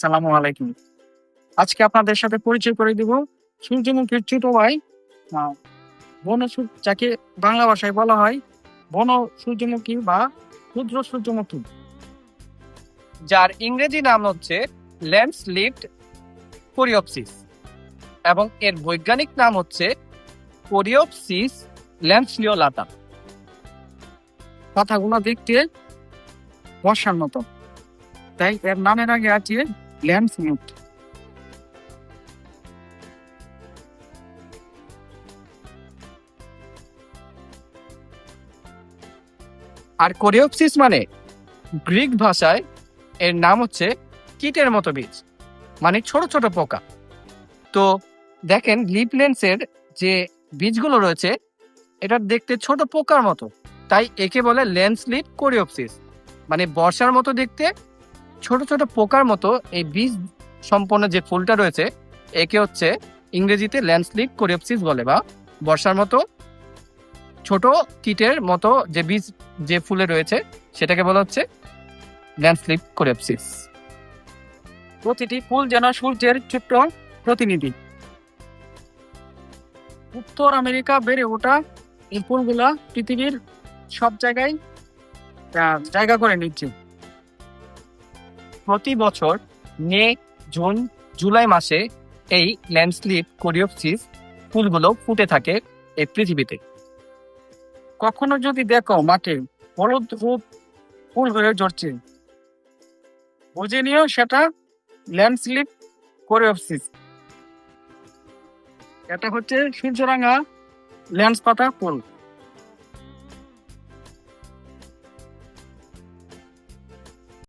সালামু আলাইকুম। আজকে আপনাদের সাথে পরিচয় করে দিব সূর্যমুখীর ছোট ভাই বন যাকে বাংলা ভাষায় বলা হয় বন সূর্যমুখী বা ক্ষুদ্র সূর্যমুখী। যার ইংরেজি নাম হচ্ছে লিফট কোরিওপসিস এবং এর বৈজ্ঞানিক নাম হচ্ছে কোরিওপসিস ল্যান্সলিওলাটা কথাগুলো দেখতে বর্ষার মতো। তাই এর নামের আগে আছে ল্যান্স মিউট আর কোরিওপসিস মানে গ্রিক ভাষায় এর নাম হচ্ছে কীটের মতো বীজ মানে ছোট ছোট পোকা। তো দেখেন, লিপ লেন্সের যে বীজগুলো রয়েছে, এটা দেখতে ছোট পোকার মতো। তাই একে বলে লেন্স লিপ কোরিওপসিস মানে বর্ষার মতো দেখতে ছোট ছোট পোকার মতো এই বীজ সম্পন্ন যে ফুলটা রয়েছে, একে হচ্ছে ইংরেজিতে ল্যান্ডস্লিপ কোরিওপসিস বলে বা বর্ষার মতো ছোট কীটের মতো যে বীজ, যে ফুলে রয়েছে, সেটাকে বলা হচ্ছে ল্যান্ডস্লিপ কোরিওপসিস। প্রতিটি ফুল যেন সূর্যের ছোট্ট প্রতিনিধি। উত্তর আমেরিকা বেড়ে ওঠা এই ফুলগুলা পৃথিবীর সব জায়গায় জায়গা করে নিচ্ছে। প্রতি বছর মে, জুন, জুলাই মাসে এই ল্যান্ডস্লিপ কোরিওপসিস ফুলগুলো ফুটে থাকে এই পৃথিবীতে। কখনো যদি দেখো মাঠে হলুদ রূপ ফুল হয়ে ঝরছে, বুঝে নিও সেটা ল্যান্ডস্লিপ কোরিওপসিস এটা হচ্ছে সূর্যরাঙা ল্যান্স পাতা ফুল।